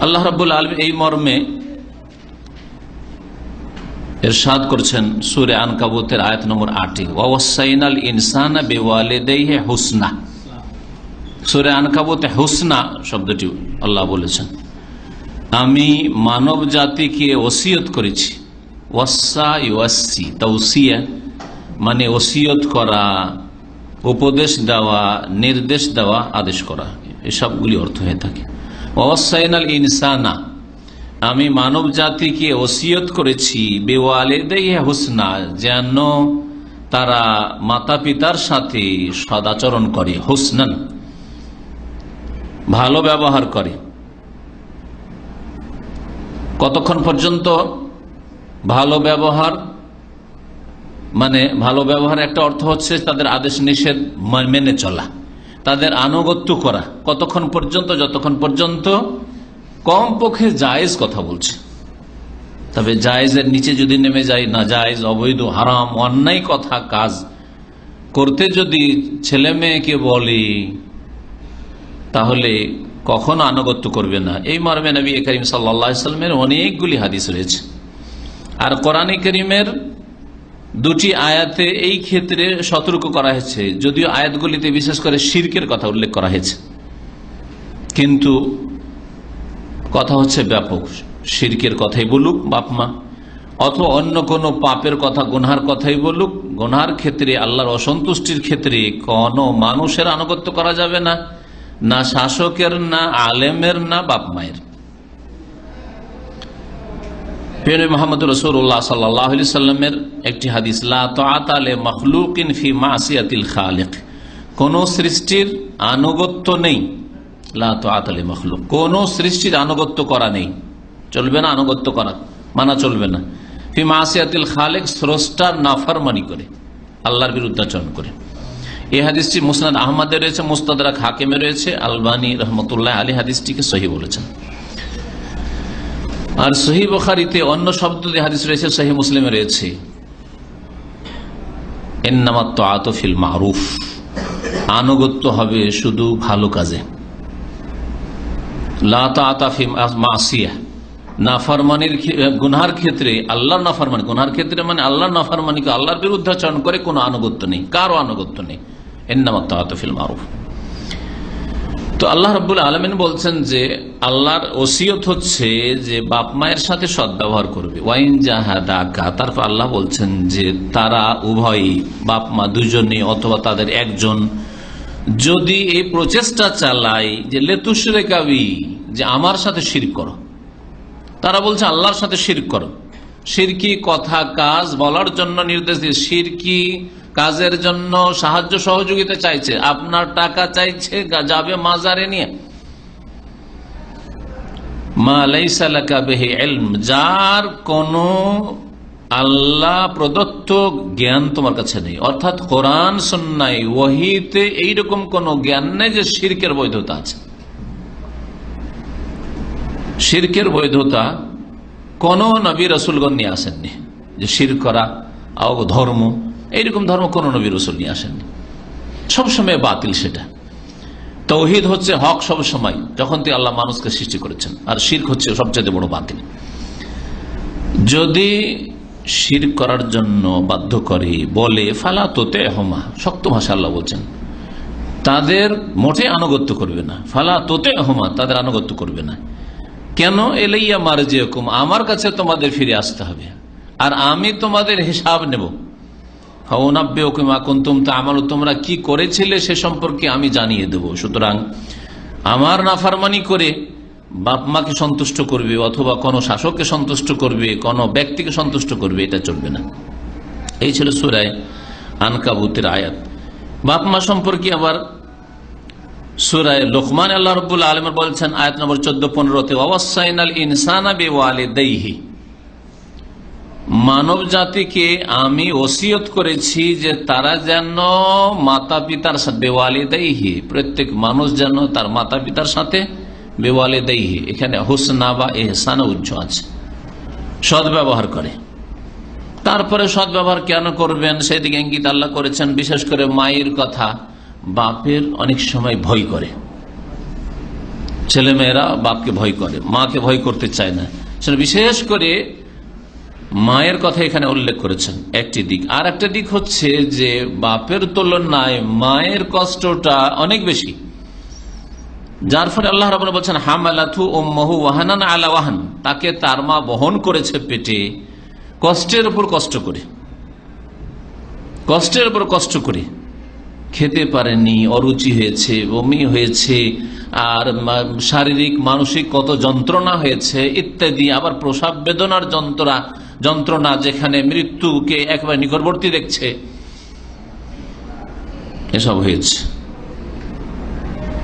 আল্লাহ রাবুল আলম এই মর্মে এরশাদ করছেন সুরে আনকাবুতের আয়াত নম্বর আটে ওয়াসাইনাল ইনসানা বেওয়ালেদেহে হুসনা। সুরে আনকাবুতে হুসনা শব্দটি আল্লাহ বলেছেন। আমি মানব জাতিকে ওসিয়ত করেছি। ওয়াসা ইউসি তৌসিয়া মানে ওসিয়ত করা, উপদেশ দেওয়া, নির্দেশ দেওয়া, আদেশ করা। এসবগুলি অর্থ হয়ে থাকে। ওয়াসাইনাল ইনসানা। আমি মানব জাতিকে ওসিয়ত করেছি হুসনা, যেন তারা মাতা পিতার সাথে সদাচরণ করে, হুসনান। ভালো ব্যবহার করে। কতক্ষণ পর্যন্ত ভালো ব্যবহার? মানে ভালো ব্যবহার একটা অর্থ হচ্ছে তাদের আদেশ নিষেধ মেনে চলা। তাদের আনুগত্য করা। কতক্ষণ পর্যন্ত, যতক্ষণ পর্যন্ত কম পক্ষে জায়েজ কথা বলছে। তবে জায়েজের নিচে যদি নেমে যায়, না জায়েজ, অবৈধ, হারাম, অন্যায় কথা কাজ করতে যদি ছেলে মেয়েকে বলে, তাহলে কখনো আনুগত্য করবে না। এই মর্মে নবী করিম সাল্লামের অনেকগুলি হাদিস রয়েছে। আর কোরআন করিমের দুটি আয়াতে এই ক্ষেত্রে সতর্ক করা হয়েছে। যদিও আয়াতগুলিতে বিশেষ করে শির্কের কথা উল্লেখ করা হয়েছে। কিন্তু কথা হচ্ছে ব্যাপক। শির্কের কথাই বলুক বাপমা অথবা অন্য কোনো পাপের কথা, গুনহার কথাই বলুক, গুনহার ক্ষেত্রে, আল্লাহর অসন্তুষ্টির ক্ষেত্রে কোনো মানুষের আনুগত্য করা যাবে না। না শাসকের, না আলেমের, না বাপ মায়ের। সাল্লাহ সাল্লামের একটি হাদিস ফি খালেক। কোন সৃষ্টির আনুগত্য নেই। লাতালে মখলুক। কোন সৃষ্টির আনুগত্য করা নেই। চলবে না আনুগত্য করা, মানা চলবে না। ফি মাসিয়াতিল খালেক স্রষ্টার নাফারমানি করে, আল্লাহর বিরুদ্ধাচরণ করে। এই হাদিসটি মুসনাদ আহমদে রয়েছে মুস্তাদরা হাকিমে রয়েছে, আলবানী রহমতুল্লাহ আলী হাদিসটিকে সহি বলেছেন। আর সহি বখারিতে অন্য শব্দ হাদিস রয়েছে, সহি মুসলিমে রয়েছে। আতফিল মারুফ। আনুগত্য হবে শুধু ভালো কাজে। মাসিয়া। নাফারমানির গুনহার ক্ষেত্রে আল্লাহর নাফারমানি, গুনহার ক্ষেত্রে মানে আল্লাহর নাফারমানিকে আল্লাহর বিরুদ্ধাচরণ করে কোনো আনুগত্য নেই। কারও আনুগত্য নেই। এন্নামাত্ম আতফিল মারুফ। তো আল্লাহ রব্বুল আলমিন বলছেন যে আল্লাহর ওসিয়ত হচ্ছে যে বাপ মায়ের সাথে সদ্ব্যবহার করবে। ওয়াইন জাহা জাহাদাকা, তারপর আল্লাহ বলছেন যে তারা উভয়ই বাপ মা দুজনে অথবা তাদের একজন যদি এই প্রচেষ্টা চালায় যে লেতুসরে কাবি যে আমার সাথে শির করো। তারা বলছে আল্লাহর সাথে শির করো। সিরকি কথা, কাজ বলার জন্য নির্দেশ দিয়ে সিরকি কাজের জন্য সাহায্য সহযোগিতা চাইছে। আপনার টাকা চাইছে যাবে মাজারে নিয়ে। যার কোন আল্লাহ প্রদত্ত জ্ঞান তোমার কাছে নেই। অর্থাৎ কোরআন সন্ন্যায় ওহিতে এইরকম কোন জ্ঞান নেই যে শির্কের বৈধতা আছে। শির্কের বৈধতা কোন নবী রসুলগণ নিয়ে আসেননি যে শির করা ধর্ম। এইরকম ধর্ম কোন নবী রসুল নিয়ে আসেননি। সবসময় বাতিল সেটা। তৌহিদ হচ্ছে হক সব সময় যখন তুই আল্লাহ মানুষকে সৃষ্টি করেছেন, আর শির্ক হচ্ছে সবচেয়ে বড় বাতিল। যদি শির করার জন্য বাধ্য করে, বলে, ফালা তোতে হমা শক্ত ভাষা আল্লাহ বলছেন, তাদের মোটে আনুগত্য করবে না। ফালা তোতে হমা তাদের আনুগত্য করবে না। কেন? এলাইয়া মারে যেরকম আমার কাছে তোমাদের ফিরে আসতে হবে। আর আমি তোমাদের হিসাব নেব। তোমরা কি করেছিলে সে সম্পর্কে আমি জানিয়ে দেব। সুতরাং আমার নাফারমানি করে বাপ মাকে সন্তুষ্ট করবে অথবা কোনো শাসককে সন্তুষ্ট করবে, কোনো ব্যক্তিকে সন্তুষ্ট করবে, এটা চলবে না। এই ছিল সুরায় আনকাবুতের আয়াত। বাপ মা সম্পর্কে আবার সুরায় লোকমান আল্লাহ রবুল্লা আলমের বলছেন, আয়াত নম্বর চোদ্দ, পনেরোতে অবসাইনাল ইনসানা বেওয়ালে দেহি মানব জাতিকে আমি ওসিয়ত করেছি যে তারা যেন মাতা পিতার সাথে বেওয়ালে দেহি প্রত্যেক মানুষ যেন তার মাতা পিতার সাথে বেওয়ালে দেহি এখানে হোসনা বা এহসান উজ্জ আছে। সদ্ব্যবহার করে। তারপরে সদ্ব্যবহার কেন করবেন? সেদিকে ইঙ্গিত আল্লাহ করেছেন, বিশেষ করে মায়ের কথা। বাপের অনেক সময় ভয় করে। ছেলেমেয়েরা বাপকে ভয় করে, মাকে ভয় করতে চায় না। সেটা বিশেষ করে মায়ের কথা এখানে উল্লেখ করেছেন। একটি দিক। আর একটা দিক হচ্ছে যে বাপের তুলনায় মায়ের কষ্টটা অনেক বেশি। যার ফলে আল্লাহ রাবুল বলছেন হামালাথু ও মহু ওয়াহানান আলা ওয়াহান। তাকে তার মা বহন করেছে পেটে, কষ্টের উপর কষ্ট করে। কষ্টের উপর কষ্ট করে। খেতে পারেনি, অরুচি হয়েছে, বমি হয়েছে, আর শারীরিক, মানসিক কত যন্ত্রণা হয়েছে ইত্যাদি। আবার প্রসাব বেদনার যন্ত্রণা যন্ত্রণা যেখানে মৃত্যুকে একেবারে নিকটবর্তী দেখছে, এসব হয়েছে।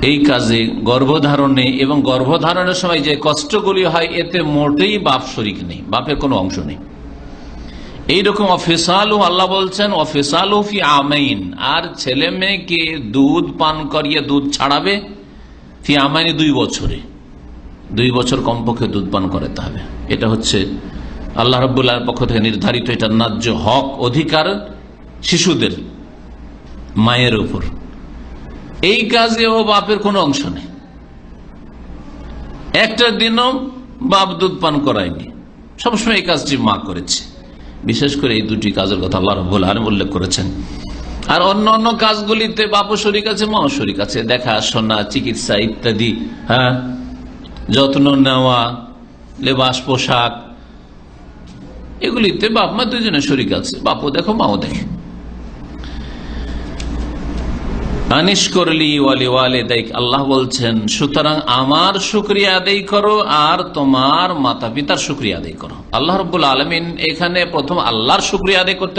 এই কাজে গর্ভধারণে এবং গর্ভধারণের সময় যে কষ্টগুলি হয়, এতে মোটেই বাপ শরিক নেই, বাপের কোনো অংশ নেই। এইরকম অফিসালু আল্লাহ বলছেন, অফিসালু ফি আমাইন, আর ছেলে মেয়েকে দুধ পান করিয়ে দুধ ছাড়াবে ফি আমাইনি দুই বছরে। দুই বছর কমপক্ষে দুধ পান করাতে হবে। এটা হচ্ছে আল্লাহ রব্বুল্লাহর পক্ষ থেকে নির্ধারিত এটা ন্যায্য হক অধিকার শিশুদের, মায়ের উপর। এই কাজেও বাপের কোনো অংশ নেই। একটা দিনও বাপ দুধ পান করায়নি। সবসময় এই কাজটি মা করেছে। বিশেষ করে এই দুটি কাজের কথা আল্লাহ রব্বুল আলম উল্লেখ করেছেন। আর অন্য অন্য কাজগুলিতে বাপও শরিক আছে, মাও শরিক আছে। দেখা, শোনা, চিকিৎসা ইত্যাদি হ্যাঁ? যত্ন নেওয়া, লেবাস পোশাক এগুলিতে বাপ মা দুজনে শরিক আছে, বাপও দেখো, মাও দেখে। আমার আদায় করতে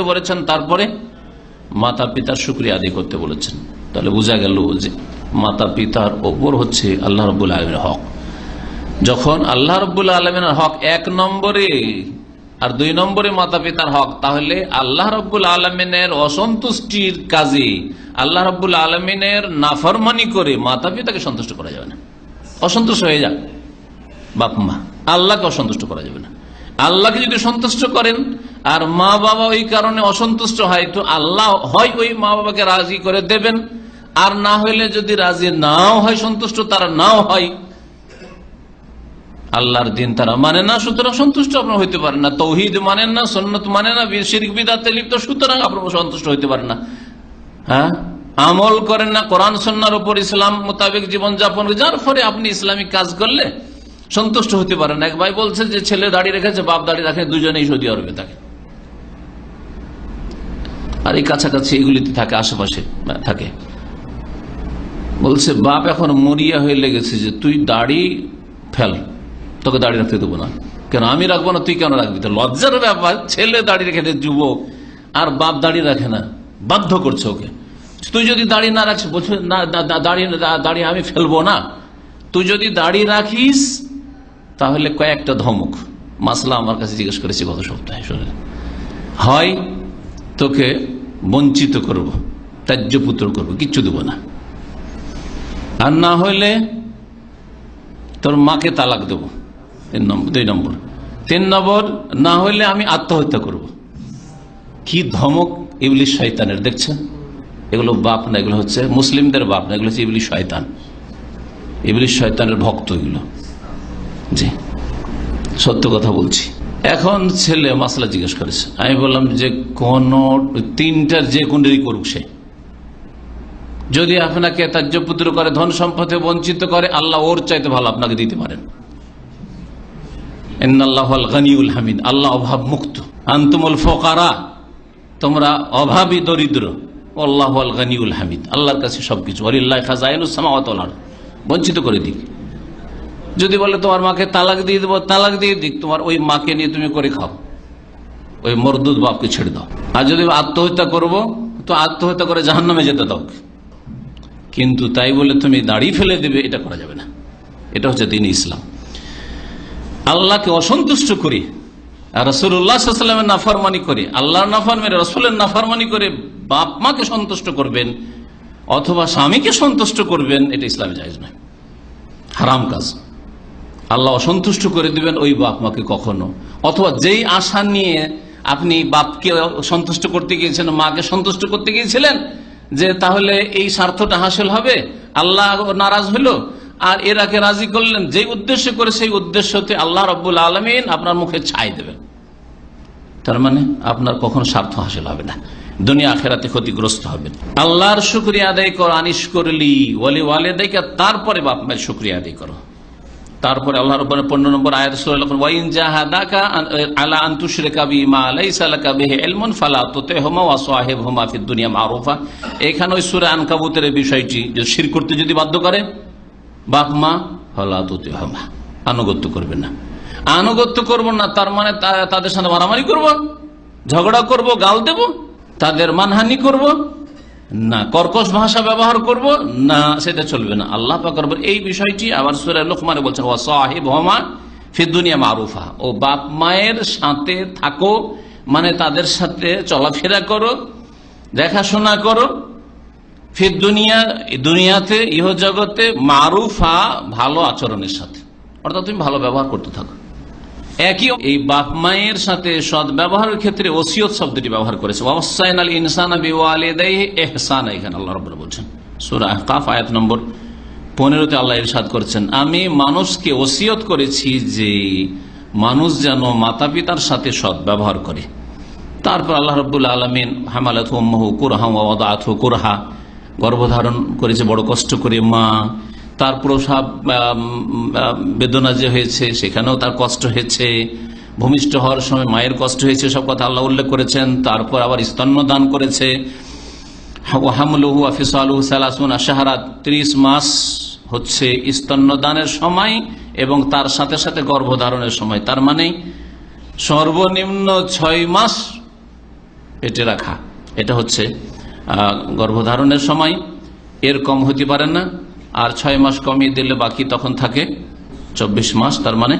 বলেছেন, তারপরে মাতা পিতার শুক্রিয়া আদায় করতে বলেছেন। তাহলে বোঝা গেল যে মাতা পিতার ওপর হচ্ছে আল্লাহ রব্বুল আলমের হক। যখন আল্লাহ রব্বুল আলমিনের হক এক নম্বরে আর দুই নম্বরে মাতা পিতার হক, তাহলে আল্লাহ রব্বুল আলমিনের অসন্তুষ্টির কাজে আল্লাহ রব্বুল আলমিনের নাফরমানি করে মাতা পিতাকে সন্তুষ্ট করা যাবে না। অসন্তুষ্ট হয়ে যাক। বাপ মা, আল্লাহকে অসন্তুষ্ট করা যাবে না। আল্লাহকে যদি সন্তুষ্ট করেন, আর মা বাবা ওই কারণে অসন্তুষ্ট হয়, তো আল্লাহ হয় ওই মা বাবাকে রাজি করে দেবেন। আর না হইলে যদি রাজি নাও হয়, সন্তুষ্ট তারা নাও হয় আল্লাহর দিন তারা মানে না, সুতরাং সন্তুষ্ট আপনার হইতে পারেন না। তৌহিদ মানেন না সন্ন্যত মানে না শিরিক, বিদাতে লিপ্ত, সুতরাং আপনার সন্তুষ্ট হইতে পারেন না। হ্যাঁ? আমল করেন না, কোরআন সন্ন্যার উপর ইসলাম মোতাবেক জীবন যাপন যার ফলে আপনি ইসলামিক কাজ করলে সন্তুষ্ট হতে পারেন এক ভাই বলছে যে, ছেলে দাঁড়িয়ে রেখেছে, বাপ দাঁড়িয়ে রাখে, দুজনেই সৌদি আরবে থাকে। আর এই কাছাকাছি এগুলিতে থাকে, আশেপাশে থাকে। বলছে, বাপ এখন মরিয়া হয়ে লেগেছে যে, তুই দাড়ি ফেল। তোকে দাড়ি রাখতে দেবো না। কেন? আমি রাখব না? তুই কেন রাখবি? তো লজ্জার ব্যাপার, ছেলে দাঁড়িয়ে রেখে যুবক, আর বাপ দাড়ি রাখে না। বাধ্য করছে ওকে। তুই যদি দাড়ি না রাখিস, বলছে, না দাঁড়িয়ে দাঁড়িয়ে আমি ফেলব না। তুই যদি দাড়ি রাখিস, তাহলে কয়েকটা ধমক। মাসলা আমার কাছে জিজ্ঞেস করেছি গত সপ্তাহে শুনে হয়, তোকে বঞ্চিত করব ত্যায্য পুত্র করব, কিচ্ছু দেবো না। আর না হইলে তোর মাকে তালাক দেব। তিন নম্বর, দুই নম্বর। তিন নম্বর, না হইলে আমি আত্মহত্যা করব। কি ধমক ইবলিশ শয়তানের, দেখছেন? এগুলো বাপ না, এগুলো হচ্ছে মুসলিমদের বাপ না, এগুলো হচ্ছে ইবলিশ শয়তান। ইবলিশ শয়তানের ভক্ত এগুলো। জি, সত্য কথা বলছি। এখন ছেলে মাসলা জিজ্ঞেস করেছে। আমি বললাম যে কোন তিনটার যে কোনটাই করুক সে। যদি আপনাকে তাজ্যপুত্র করে, ধন সম্পদে বঞ্চিত করে, আল্লাহ ওর চাইতে ভালো আপনাকে দিতে পারেন। গানিউল হামিদ, আল্লাহ অভাব মুক্ত আন্তমুল ফোকারা, তোমরা অভাবী দরিদ্র। আল্লাহ আল গানিউল হামিদ, আল্লাহর কাছে সবকিছু। অলিল্লাহ খাজাইনুসামাওয়াত বঞ্চিত করে দিক। যদি বলে তোমার মাকে তালাক দিয়ে দেবো, তালাক দিয়ে দিক। তোমার ওই মাকে নিয়ে তুমি করে খাও। ওই মরদুদ বাপকে ছেড়ে দাও। আর যদি আত্মহত্যা করব, তো আত্মহত্যা করে জাহান নামে যেতে দাও। কিন্তু তাই বলে তুমি দাড়ি ফেলে দেবে, এটা করা যাবে না। এটা হচ্ছে দিন ইসলাম। আল্লাহকে অসন্তুষ্ট করি। আর রসুল্লাহামের নাফারমানি করে। আল্লাহর নাফার মেরে রসুলের নাফারমানি করে বাপ মাকে সন্তুষ্ট করবেন অথবা স্বামীকে সন্তুষ্ট করবেন, এটা ইসলামে জায়জ নয়। হারাম কাজ। আল্লাহ অসন্তুষ্ট করে দিবেন ওই বাপ মাকে কখনো। অথবা যেই আশা নিয়ে আপনি বাপকে সন্তুষ্ট করতে গিয়েছেন মাকে সন্তুষ্ট করতে গিয়েছিলেন, যে তাহলে এই স্বার্থটা হাসিল হবে, আল্লাহ নারাজ হইল আর এরাকে রাজি করলেন যে উদ্দেশ্য করে সেই উদ্দেশ্যতে আল্লাহ রব্বুল আলমিন আপনার মুখে ছাই দেবেন। তার মানে আপনার কখনো স্বার্থ হাসিল হবে না, দুনিয়া আখেরাতে ক্ষতিগ্রস্ত হবেন আল্লাহর শুক্রিয়া আদায় করো আনিস করলি, ওয়ালি ওয়ালেদাইকে, তারপরে বাপ মায়ের শুক্রিয়া আদায় করো। তারপরে আল্লাহ রব্বানি পনেরো নম্বর আয়াত সূরা যখন ওয়াইন জাহাদাকা আলা আন তুশরিকা বিমা লাইসা লাকা বিহি ইলমুন ফালা তুতিহুমা ওয়া সাহিবহুমা ফিদ দুনিয়া মারুফা। এখানে ওই সূরা আনকাবুতের বিষয়টি, যে শিরক করতে যদি বাধ্য করে বাপ মা ফালা তুতিহুমা আনুগত্য করবে না। আনুগত্য করব না, তার মানে তাদের সাথে মারামারি করব? ঝগড়া করব, গাল দেব? তাদের মানহানি করব? না, কর্কশ ভাষা ব্যবহার করব? না, সেটা চলবে না। আল্লাহ পাক রব্বুল এই বিষয়টি আবার সুরে লোকমানে বলছেন, ওয়া সাহিব হমা ফিদ দুনিয়া মারুফা। ও বাপ মায়ের সাথে থাকো মানে তাদের সাথে চলাফেরা করো, দেখাশোনা করো ফির দুনিয়া, দুনিয়াতে ইহ জগতে মারুফা ভালো আচরণের সাথে। অর্থাৎ তুমি ভালো ব্যবহার করতে থাকো। একই এই বাপ মায়ের সাথে সদ ব্যবহারের ক্ষেত্রে ওসিয়ত শব্দটি ব্যবহার করেছে। অবসাইন আল ইনসান এহসান এখানে আল্লাহ রব বলছেন। সুরা কাফ আয়াত নম্বর পনেরোতে আল্লাহ ইরশাদ করছেন, আমি মানুষকে ওসিয়ত করেছি যে মানুষ যেন মাতা পিতার সাথে সদ ব্যবহার করে। তারপর আল্লাহ রব্বুল আলমিন, হামালাত কুরহা ওয়াদাত কুরহা। গর্ভধারণ করেছে, বড় কষ্ট করে মা, তার প্রসাব বেদনা যে হয়েছে, সেখানেও তার কষ্ট হয়েছে। ভূমিষ্ঠ হওয়ার সময় মায়ের কষ্ট হয়েছে, সব কথা আল্লাহ উল্লেখ করেছেন। তারপর আবার স্তন্য দান করেছে হামলুহু আফিসালহু সালাসুন আশাহারাত ত্রিশ মাস হচ্ছে স্তন্যদানের সময় এবং তার সাথে সাথে গর্ভধারণের সময়। তার মানে সর্বনিম্ন ছয় মাস পেটে রাখা। এটা হচ্ছে গর্ভধারণের সময় এর কম হতে পারে না, আর ছয় মাস কমিয়ে দিলে বাকি তখন থাকে চব্বিশ মাস, তার মানে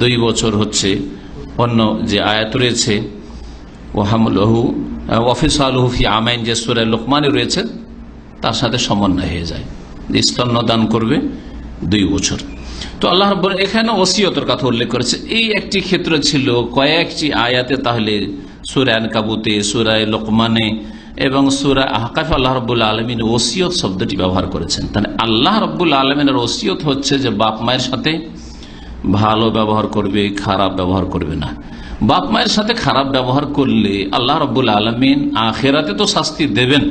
দুই বছর হচ্ছে। অন্য যে আয়াত রয়েছে ওহামুলহু অফিস আলহু ফি আমাইন, যে সুরে লোকমানে রয়েছে, তার সাথে সমন্বয় হয়ে যায়। স্তন্যদান করবে দুই বছর। তো আল্লাহ রব্বুল এখানে ওসিয়তের কথা উল্লেখ করেছে। এই একটি ক্ষেত্র ছিল কয়েকটি আয়াতে তাহলে সুরায়ন কাবুতে সুরায় লোকমানে এবং সুরা আহকাফ আল্লাহ রব্বুল্লা আলমিন ওসিয়ত শব্দটি ব্যবহার করেছেন। তাহলে আল্লাহ রব্বুল্লা আলমিনের ওসিয়ত হচ্ছে যে বাপ মায়ের সাথে ভালো ব্যবহার করবে, খারাপ ব্যবহার করবে না। বাপ মায়ের সাথে খারাপ ব্যবহার করলে আল্লাহ রব্বুল আলমিন আখেরাতে তো শাস্তি দেবেন।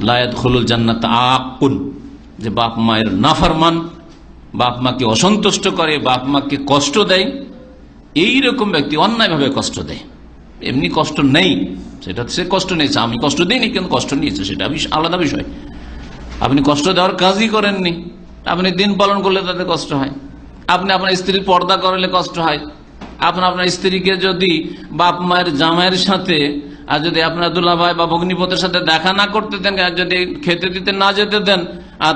লায়াত খুলুল জান্নাত আকুন। যে বাপ মায়ের নাফরমান, বাপ মাকে অসন্তুষ্ট করে, বাপ মাকে কষ্ট দেয় এই রকম ব্যক্তি অন্যায়ভাবে কষ্ট দেয়। এমনি কষ্ট নেই, সেটা সে কষ্ট নিয়েছে, আমি কষ্ট দিইনি, কিন্তু কষ্ট নিয়েছে, সেটা আলাদা বিষয়। আপনি কষ্ট দেওয়ার কাজই করেননি, আপনি দিন পালন করলে তাতে কষ্ট হয়। আপনি আপনার স্ত্রীর পর্দা করলে কষ্ট হয়। আপনার আপনার স্ত্রীকে যদি বাপ মায়ের জামাইয়ের সাথে, আর যদি আপনার দুল্লা ভাই বা ভগ্নিপতের সাথে দেখা না করতে দেন, আর যদি খেতে দিতে না যেতে দেন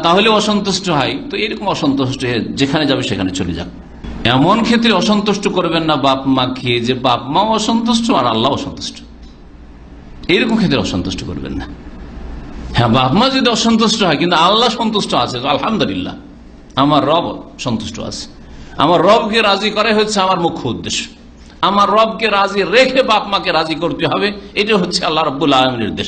তাহলে অসন্তুষ্ট হয়। তো এরকম অসন্তুষ্ট হয়ে যেখানে যাবে সেখানে চলে যাক। এমন ক্ষেত্রে অসন্তুষ্ট করবেন না, বাপ মা মাকে যে বাপ মা অসন্তুষ্ট আর আল্লাহ অসন্তুষ্ট। এইরকম ক্ষেত্রে অসন্তুষ্ট করবেন না। হ্যাঁ বাপ মা যদি অসন্তুষ্ট হয়, কিন্তু আল্লাহ সন্তুষ্ট আছে আলহামদুলিল্লাহ। আমার রব সন্তুষ্ট আছে। আমার রবকে রাজি করাই হচ্ছে আমার মুখ্য উদ্দেশ্য। আমার রবকে রাজি রেখে বাপ মাকে রাজি করতে হবে এটা হচ্ছে আল্লাহ রব্বুল আলমের নির্দেশ